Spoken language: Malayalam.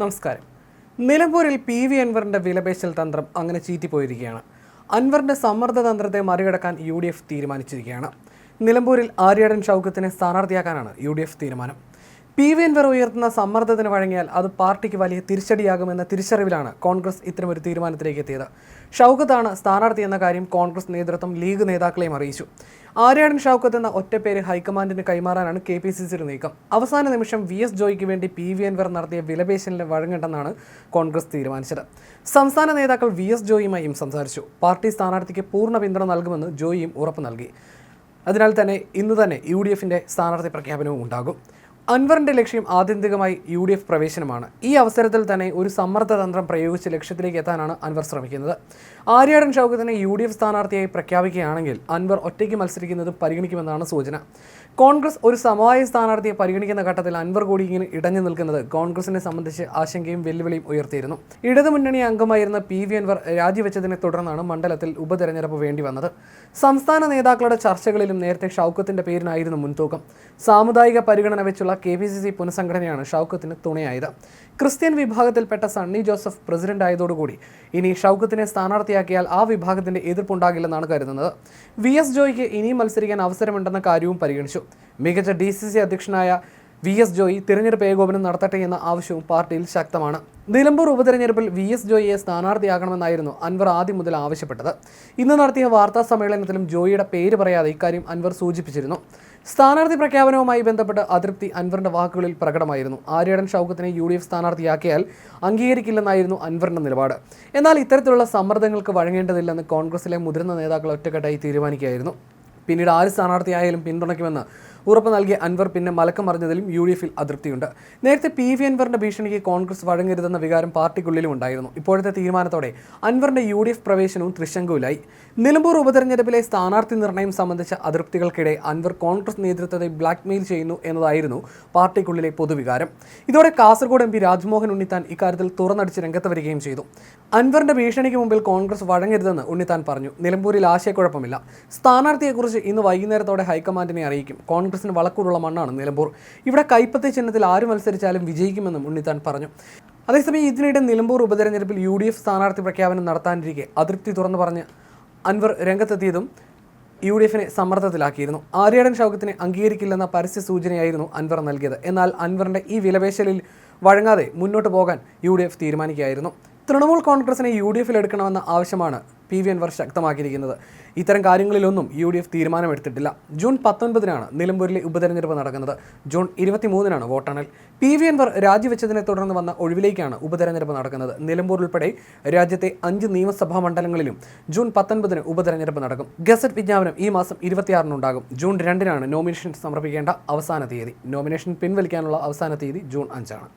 നമസ്കാരം. നിലമ്പൂരിൽ പി വി അൻവറിന്റെ വിലപേശൽ തന്ത്രം അങ്ങനെ ചീറ്റിപ്പോയിരിക്കുകയാണ്. അൻവറിന്റെ സമ്മർദ്ദ തന്ത്രത്തെ മറികടക്കാൻ യു ഡി എഫ് തീരുമാനിച്ചിരിക്കുകയാണ്. നിലമ്പൂരിൽ ആര്യടൻ ഷൗക്കത്തിനെ സ്ഥാനാർത്ഥിയാക്കാനാണ് യു ഡി എഫ് തീരുമാനം. പി വി എൻവർ ഉയർത്തുന്ന സമ്മർദ്ദത്തിന് വഴങ്ങിയാൽ അത് പാർട്ടിക്ക് വലിയ തിരിച്ചടിയാകുമെന്ന തിരിച്ചറിവിലാണ് കോൺഗ്രസ് ഇത്തരമൊരു തീരുമാനത്തിലേക്ക് എത്തിയത്. ഷൗക്കത്താണ് സ്ഥാനാർത്ഥി എന്ന കാര്യം കോൺഗ്രസ് നേതൃത്വം ലീഗ് നേതാക്കളെയും അറിയിച്ചു. ആര്യാടൻ ഷൗക്കത്ത് എന്ന ഒറ്റപ്പേര് ഹൈക്കമാൻഡിന് കൈമാറാനാണ് കെ പി സി സിയുടെ നീക്കം. അവസാന നിമിഷം വി എസ് ജോയിക്ക് വേണ്ടി പി വി എൻവർ നടത്തിയ വിലപേശലിന് വഴങ്ങണ്ടെന്നാണ് കോൺഗ്രസ് തീരുമാനിച്ചത്. സംസ്ഥാന നേതാക്കൾ വി എസ് ജോയിയുമായും സംസാരിച്ചു. പാർട്ടി സ്ഥാനാർത്ഥിക്ക് പൂർണ പിന്തുണ നൽകുമെന്ന് ജോയിയും ഉറപ്പ് നൽകി. അതിനാൽ തന്നെ ഇന്ന് തന്നെ യു ഡി എഫിന്റെ സ്ഥാനാർത്ഥി പ്രഖ്യാപനവും ഉണ്ടാകും. അൻവറിന്റെ ലക്ഷ്യം ആത്യന്തികമായി യു ഡി എഫ് പ്രവേശനമാണ്. ഈ അവസരത്തിൽ തന്നെ ഒരു സമ്മർദ്ദ തന്ത്രം പ്രയോഗിച്ച് ലക്ഷ്യത്തിലേക്ക് എത്താനാണ് അൻവർ ശ്രമിക്കുന്നത്. ആര്യാടൻ ഷൗക്കത്തിനെ യു ഡി എഫ് സ്ഥാനാർത്ഥിയായി പ്രഖ്യാപിക്കുകയാണെങ്കിൽ അൻവർ ഒറ്റയ്ക്ക് മത്സരിക്കുന്നത് പരിഗണിക്കുമെന്നാണ് സൂചന. കോൺഗ്രസ് ഒരു സമവായ സ്ഥാനാർത്ഥിയെ പരിഗണിക്കുന്ന ഘട്ടത്തിൽ അൻവർ കൂടി ഇങ്ങനെ ഇടഞ്ഞു നിൽക്കുന്നത് കോൺഗ്രസിനെ സംബന്ധിച്ച് ആശങ്കയും വെല്ലുവിളിയും ഉയർത്തിയിരുന്നു. ഇടതുമുന്നണി അംഗമായിരുന്ന പി വി അൻവർ രാജിവെച്ചതിനെ തുടർന്നാണ് മണ്ഡലത്തിൽ ഉപതെരഞ്ഞെടുപ്പ് വേണ്ടി വന്നത് സംസ്ഥാന നേതാക്കളുടെ ചർച്ചകളിലും നേരത്തെ ഷൗക്കത്തിന്റെ പേരിനായിരുന്നു മുൻതൂക്കം. സാമുദായിക പരിഗണന വെച്ചുള്ള കെ പി സി സി പുനഃസംഘടനയാണ് ഷൗക്കത്തിന് തുണയായത്. ക്രിസ്ത്യൻ വിഭാഗത്തിൽപ്പെട്ട സണ്ണി ജോസഫ് പ്രസിഡന്റ് ആയതോടുകൂടി ഇനി ഷൗക്കത്തിനെ സ്ഥാനാർത്ഥിയാക്കിയാൽ ആ വിഭാഗത്തിന്റെ എതിർപ്പുണ്ടാകില്ലെന്നാണ് കരുതുന്നത്. വി എസ് ജോയിക്ക് ഇനിയും മത്സരിക്കാൻ അവസരമുണ്ടെന്ന കാര്യവും പരിഗണിച്ചു. മികച്ച ഡി സി സി അധ്യക്ഷനായ വി എസ് ജോയി തിരഞ്ഞെടുപ്പ് ഏകോപനം നടത്തട്ടെ എന്ന ആവശ്യവും പാർട്ടിയിൽ ശക്തമാണ്. നിലമ്പൂർ ഉപതെരഞ്ഞെടുപ്പിൽ വി എസ് ജോയിയെ സ്ഥാനാർത്ഥിയാക്കണമെന്നായിരുന്നു അൻവർ ആദ്യം മുതൽ ആവശ്യപ്പെട്ടത്. ഇന്ന് നടത്തിയ വാർത്താ സമ്മേളനത്തിലും ജോയിയുടെ പേര് പറയാതെ ഇക്കാര്യം അൻവർ സൂചിപ്പിച്ചിരുന്നു. സ്ഥാനാർത്ഥി പ്രഖ്യാപനവുമായി ബന്ധപ്പെട്ട് അതൃപ്തി അൻവറിന്റെ വാക്കുകളിൽ പ്രകടമായിരുന്നു. ആര്യടൻ ഷൗക്കത്തിനെ യു ഡി എഫ് സ്ഥാനാർത്ഥിയാക്കിയാൽ അംഗീകരിക്കില്ലെന്നായിരുന്നു അൻവറിന്റെ നിലപാട്. എന്നാൽ ഇത്തരത്തിലുള്ള സമ്മർദ്ദങ്ങൾക്ക് വഴങ്ങേണ്ടതില്ലെന്ന് കോൺഗ്രസിലെ മുതിർന്ന നേതാക്കൾ ഒറ്റക്കെട്ടായി തീരുമാനിക്കുകയായിരുന്നു. പിന്നീട് ആര് സ്ഥാനാർത്ഥിയായാലും പിന്തുണയ്ക്കുമെന്ന് ഉറപ്പ് നൽകിയ അൻവർ പിന്നെ മലക്കം മറിഞ്ഞതിലും യു ഡി എഫിൽ അതൃപ്തിയുണ്ട്. നേരത്തെ പി വി അൻവറിന്റെ ഭീഷണിക്ക് കോൺഗ്രസ് വഴങ്ങരുതെന്ന വികാരം പാർട്ടിക്കുള്ളിലും ഉണ്ടായിരുന്നു. ഇപ്പോഴത്തെ തീരുമാനത്തോടെ അൻവറിന്റെ യു ഡി എഫ് പ്രവേശനവും ത്രിശങ്കുവിലായി. നിലമ്പൂർ ഉപതെരഞ്ഞെടുപ്പിലെ സ്ഥാനാർത്ഥി നിർണയം സംബന്ധിച്ച അതൃപ്തികൾക്കിടെ അൻവർ കോൺഗ്രസ് നേതൃത്വത്തെ ബ്ലാക്ക്മെയിൽ ചെയ്യുന്നു എന്നതായിരുന്നു പാർട്ടിക്കുള്ളിലെ പൊതുവികാരം. ഇതോടെ കാസർഗോഡ് എം പി രാജ്മോഹൻ ഉണ്ണിത്താൻ ഇക്കാര്യത്തിൽ തുറന്നടിച്ച് രംഗത്ത് വരികയും ചെയ്തു. അൻവറിന്റെ ഭീഷണിക്ക് മുമ്പിൽ കോൺഗ്രസ് വഴങ്ങരുതെന്ന് ഉണ്ണിത്താൻ പറഞ്ഞു. നിലമ്പൂരിൽ ആശയക്കുഴപ്പമില്ല. സ്ഥാനാർത്ഥിയെക്കുറിച്ച് ഇന്ന് വൈകുന്നേരത്തോടെ ഹൈക്കമാൻഡിനെ അറിയിക്കും. കോൺഗ്രസിന് വളക്കൂറുള്ള മണ്ണാണ് നിലമ്പൂർ. ഇവിടെ കൈപ്പത്തെ ചിഹ്നത്തിൽ ആര് മത്സരിച്ചാലും വിജയിക്കുമെന്നും ഉണ്ണിത്താൻ പറഞ്ഞു. അതേസമയം ഇതിനിടെ നിലമ്പൂർ ഉപതെരഞ്ഞെടുപ്പിൽ യു ഡി എഫ് സ്ഥാനാർത്ഥി പ്രഖ്യാപനം നടത്താനിരിക്കെ അതൃപ്തി തുറന്നു പറഞ്ഞ് അൻവർ രംഗത്തെത്തിയതും യു ഡി എഫിനെ സമ്മർദ്ദത്തിലാക്കിയിരുന്നു. ആര്യാടൻ ഷൗക്കത്തിനെ അംഗീകരിക്കില്ലെന്ന പരസ്യ സൂചനയായിരുന്നു അൻവർ നൽകിയത്. എന്നാൽ അൻവറിന്റെ ഈ വിലപേശലിൽ വഴങ്ങാതെ മുന്നോട്ട് പോകാൻ യു ഡി എഫ് തീരുമാനിക്കുകയായിരുന്നു. തൃണമൂൽ കോൺഗ്രസിനെ യു ഡി എഫിൽ എടുക്കണമെന്ന ആവശ്യമാണ് പി വി അൻവർ ശക്തമാക്കിയിരിക്കുന്നത്. ഇത്തരം കാര്യങ്ങളിലൊന്നും യു ഡി എഫ് തീരുമാനമെടുത്തിട്ടില്ല. ജൂൺ പത്തൊൻപതിനാണ് നിലമ്പൂരിലെ ഉപതെരഞ്ഞെടുപ്പ് നടക്കുന്നത്. ജൂൺ ഇരുപത്തിമൂന്നിനാണ് വോട്ടെണ്ണൽ. പി വി അൻവർ രാജിവെച്ചതിനെ തുടർന്ന് വന്ന ഒഴിവിലേക്കാണ് ഉപതെരഞ്ഞെടുപ്പ് നടക്കുന്നത്. നിലമ്പൂർ ഉൾപ്പെടെ രാജ്യത്തെ അഞ്ച് നിയമസഭാ മണ്ഡലങ്ങളിലും ജൂൺ പത്തൊൻപതിന് ഉപതെരഞ്ഞെടുപ്പ് നടക്കും. ഗസറ്റ് വിജ്ഞാപനം ഈ മാസം ഇരുപത്തിയാറിനുണ്ടാകും ജൂൺ രണ്ടിനാണ് നോമിനേഷൻ സമർപ്പിക്കേണ്ട അവസാന തീയതി. നോമിനേഷൻ പിൻവലിക്കാനുള്ള അവസാന തീയതി ജൂൺ അഞ്ചാണ്.